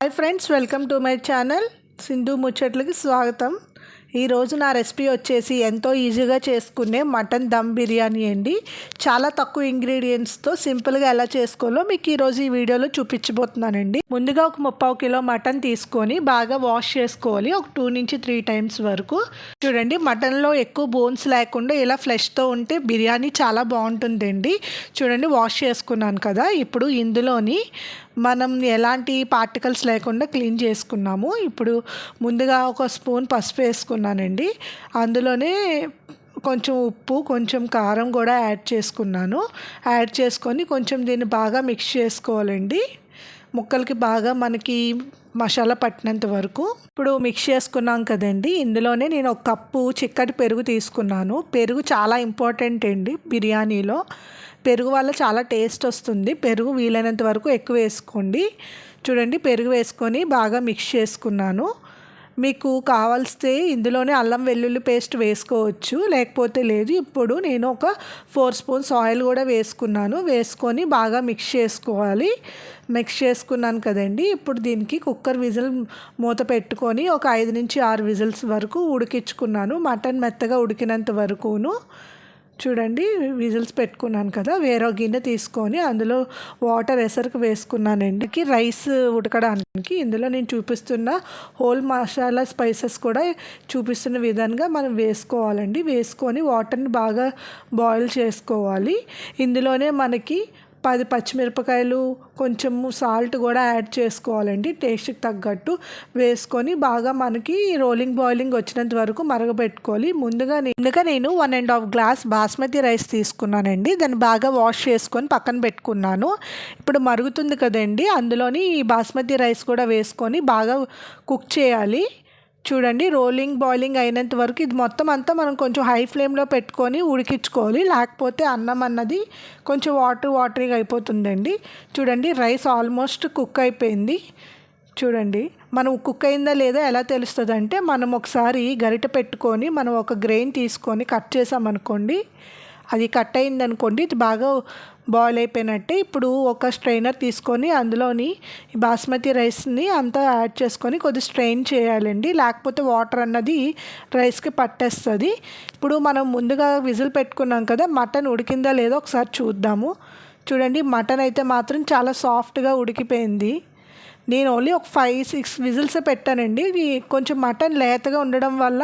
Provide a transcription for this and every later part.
Hi friends welcome to my channel Sindhu ముచ్చట్లకి స్వాగతం. ఈరోజు నా రెసిపీ వచ్చేసి ఎంతో ఈజీగా చేసుకునే మటన్ దమ్ బిర్యానీ అండి. చాలా తక్కువ ఇంగ్రీడియంట్స్తో సింపుల్గా ఎలా చేసుకోవాలో మీకు ఈరోజు ఈ వీడియోలో చూపించబోతున్నానండి. ముందుగా ఒక ముప్పావు కిలో మటన్ తీసుకొని బాగా వాష్ చేసుకోవాలి. ఒక టూ నుంచి త్రీ టైమ్స్ వరకు. చూడండి మటన్లో ఎక్కువ బోన్స్ లేకుండా ఇలా ఫ్లెష్తో ఉంటే బిర్యానీ చాలా బాగుంటుందండి. చూడండి వాష్ చేసుకున్నాను కదా. ఇప్పుడు ఇందులోని మనం ఎలాంటి పార్టికల్స్ లేకుండా క్లీన్ చేసుకున్నాము. ఇప్పుడు ముందుగా ఒక స్పూన్ పసుపు చేసుకున్నానండి. అందులోనే కొంచెం ఉప్పు కొంచెం కారం కూడా యాడ్ చేసుకున్నాను. యాడ్ చేసుకొని కొంచెం దీన్ని బాగా మిక్స్ చేసుకోవాలండి. ముక్కలకి బాగా మనకి మసాలా పట్టినంత వరకు. ఇప్పుడు మిక్స్ చేసుకున్నాం కదండి. ఇందులోనే నేను ఒక కప్పు చిక్కటి పెరుగు తీసుకున్నాను. పెరుగు చాలా ఇంపార్టెంట్ అండి బిర్యానీలో. పెరుగు వల్ల చాలా టేస్ట్ వస్తుంది. పెరుగు వీలైనంత వరకు ఎక్కువ వేసుకోండి. చూడండి పెరుగు వేసుకొని బాగా మిక్స్ చేసుకున్నాను. మీకు కావాల్స్తే ఇందులోనే అల్లం వెల్లుల్లి పేస్ట్ వేసుకోవచ్చు. లేకపోతే లేదు ఇప్పుడు నేను ఒక ఫోర్ స్పూన్స్ ఆయిల్ కూడా వేసుకున్నాను. వేసుకొని బాగా మిక్స్ చేసుకోవాలి. మిక్స్ చేసుకున్నాను కదండి. ఇప్పుడు దీనికి కుక్కర్ విజిల్ మూత పెట్టుకొని ఒక ఐదు నుంచి ఆరు విజిల్స్ వరకు ఉడికించుకున్నాను. మటన్ మెత్తగా ఉడికినంత వరకును. చూడండి విజిల్స్ పెట్టుకున్నాను కదా వేరే గిన్నె తీసుకొని అందులో వాటర్ ఎసరికి వేసుకున్నానండి. రైస్ ఉడకడానికి ఇందులో నేను చూపిస్తున్న హోల్ మసాలా స్పైసెస్ కూడా చూపిస్తున్న విధంగా మనం వేసుకోవాలండి. వేసుకొని వాటర్ని బాగా బాయిల్ చేసుకోవాలి. ఇందులోనే మనకి పది పచ్చిమిరపకాయలు కొంచెము సాల్ట్ కూడా యాడ్ చేసుకోవాలండి. టేస్ట్కి తగ్గట్టు వేసుకొని బాగా మనకి రోలింగ్ బాయిలింగ్ వచ్చినంత వరకు మరగబెట్టుకోవాలి. ముందుగా ముందుగా నేను one and half glass basmati rice తీసుకున్నానండి. దాన్ని బాగా వాష్ చేసుకొని పక్కన పెట్టుకున్నాను. ఇప్పుడు మరుగుతుంది కదండి అందులోని ఈ బాస్మతి రైస్ కూడా వేసుకొని బాగా కుక్ చేయాలి. చూడండి రోలింగ్ బాయిలింగ్ అయినంత వరకు ఇది మొత్తం అంతా మనం కొంచెం హై ఫ్లేమ్లో పెట్టుకొని ఉడికించుకోవాలి. లేకపోతే అన్నం అన్నది కొంచెం వాటర్ వాటరీగా అయిపోతుందండి. చూడండి రైస్ ఆల్మోస్ట్ కుక్ అయిపోయింది. చూడండి మనం కుక్ అయిందా లేదా ఎలా తెలుస్తుంది అంటే మనం ఒకసారి గరిట పెట్టుకొని మనం ఒక గ్రెయిన్ తీసుకొని కట్ చేసామనుకోండి అది కట్ అయిందనుకోండి ఇది బాగా బాయిల్ అయిపోయినట్టే. ఇప్పుడు ఒక స్ట్రైనర్ తీసుకొని అందులోని బాస్మతి రైస్ని అంతా యాడ్ చేసుకొని కొద్ది స్ట్రెయిన్ చేయాలండి. లేకపోతే వాటర్ అన్నది రైస్కి పట్టేస్తుంది. ఇప్పుడు మనం ముందుగా విజిల్ పెట్టుకున్నాం కదా మటన్ ఉడికిందా లేదో ఒకసారి చూద్దాము. చూడండి మటన్ అయితే మాత్రం చాలా సాఫ్ట్గా ఉడికిపోయింది. నేను ఓన్లీ ఒక ఫైవ్ సిక్స్ విజిల్స్ పెట్టానండి. ఇది కొంచెం మటన్ లేతగా ఉండడం వల్ల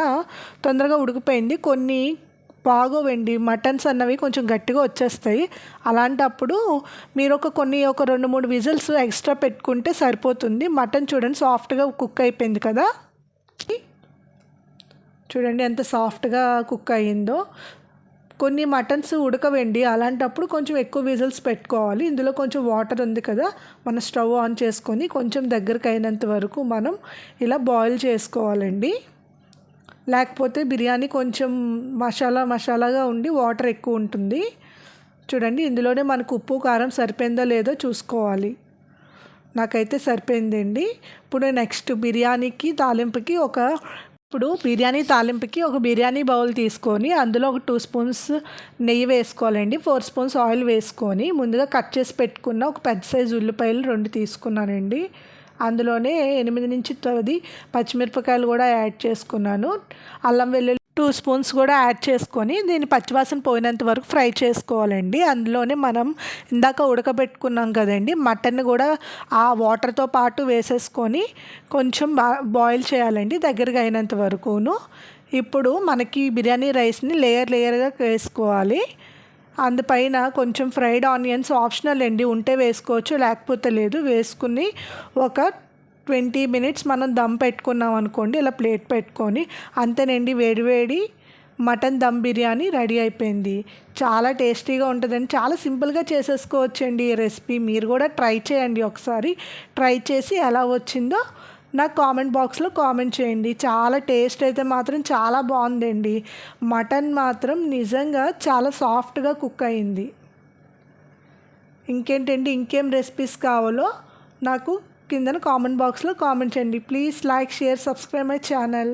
తొందరగా ఉడికిపోయింది. కొన్ని బాగోవండి. మటన్స్ అన్నవి కొంచెం గట్టిగా వచ్చేస్తాయి. అలాంటప్పుడు మీరు ఒక కొన్ని ఒక రెండు మూడు విజిల్స్ ఎక్స్ట్రా పెట్టుకుంటే సరిపోతుంది. మటన్ చూడండి సాఫ్ట్గా కుక్ అయిపోయింది కదా? చూడండి ఎంత సాఫ్ట్గా కుక్ అయ్యిందో. కొన్ని మటన్స్ ఉడకవండి. అలాంటప్పుడు కొంచెం ఎక్కువ విజిల్స్ పెట్టుకోవాలి. ఇందులో కొంచెం వాటర్ ఉంది కదా? మన స్టవ్ ఆన్ చేసుకొని కొంచెం దగ్గరకు అయినంత వరకు మనం ఇలా బాయిల్ చేసుకోవాలండి. లేకపోతే బిర్యానీ కొంచెం మసాలా మసాలాగా ఉండి వాటర్ ఎక్కువ ఉంటుంది. చూడండి ఇందులోనే మనకు ఉప్పు కారం సరిపోయిందో లేదో చూసుకోవాలి. నాకైతే సరిపోయిందండి. ఇప్పుడు నెక్స్ట్ బిర్యానీకి తాలింపుకి ఒక ఇప్పుడు బిర్యానీ తాలింపుకి ఒక బిర్యానీ బౌల్ తీసుకొని అందులో ఒక టూ స్పూన్స్ నెయ్యి వేసుకోవాలండి. ఫోర్ స్పూన్స్ ఆయిల్ వేసుకొని ముందుగా కట్ చేసి పెట్టుకున్న ఒక పెద్ద సైజు ఉల్లిపాయలు రెండు తీసుకున్నానండి. అందులోనే ఎనిమిది నుంచి తొమ్మిది పచ్చిమిరపకాయలు కూడా యాడ్ చేసుకున్నాను. అల్లం వెల్లుల్లి టూ స్పూన్స్ కూడా యాడ్ చేసుకొని దీన్ని పచ్చివాసన పోయినంత వరకు ఫ్రై చేసుకోవాలండి. అందులోనే మనం ఇందాక ఉడకబెట్టుకున్నాం కదండి మటన్ కూడా ఆ వాటర్తో పాటు వేసేసుకొని కొంచెం బా బాయిల్ చేయాలండి దగ్గరగా అయినంత వరకును. ఇప్పుడు మనకి బిర్యానీ రైస్ని లేయర్ లేయర్గా వేసుకోవాలి. అందుపైన కొంచెం ఫ్రైడ్ ఆనియన్స్ ఆప్షనల్ అండి ఉంటే వేసుకోవచ్చు లేకపోతే లేదు. వేసుకుని ఒక ట్వంటీ మినిట్స్ మనం దమ్ పెట్టుకున్నాం అనుకోండి ఇలా ప్లేట్ పెట్టుకొని అంతేనండి వేడివేడి మటన్ దమ్ బిర్యానీ రెడీ అయిపోయింది. చాలా టేస్టీగా ఉంటుందండి. చాలా సింపుల్గా చేసేసుకోవచ్చండి ఈ రెసిపీ. మీరు కూడా ట్రై చేయండి ఒకసారి. ట్రై చేసి ఎలా వచ్చిందో నాకు కామెంట్ బాక్స్లో కామెంట్ చేయండి. చాలా టేస్ట్ అయితే మాత్రం చాలా బాగుందండి. మటన్ మాత్రం నిజంగా చాలా సాఫ్ట్గా కుక్ అయింది. ఇంకేంటండి? ఇంకేం రెసిపీస్ కావాలో నాకు కిందన కామెంట్ బాక్స్లో కామెంట్ చేయండి. Please like share subscribe my channel.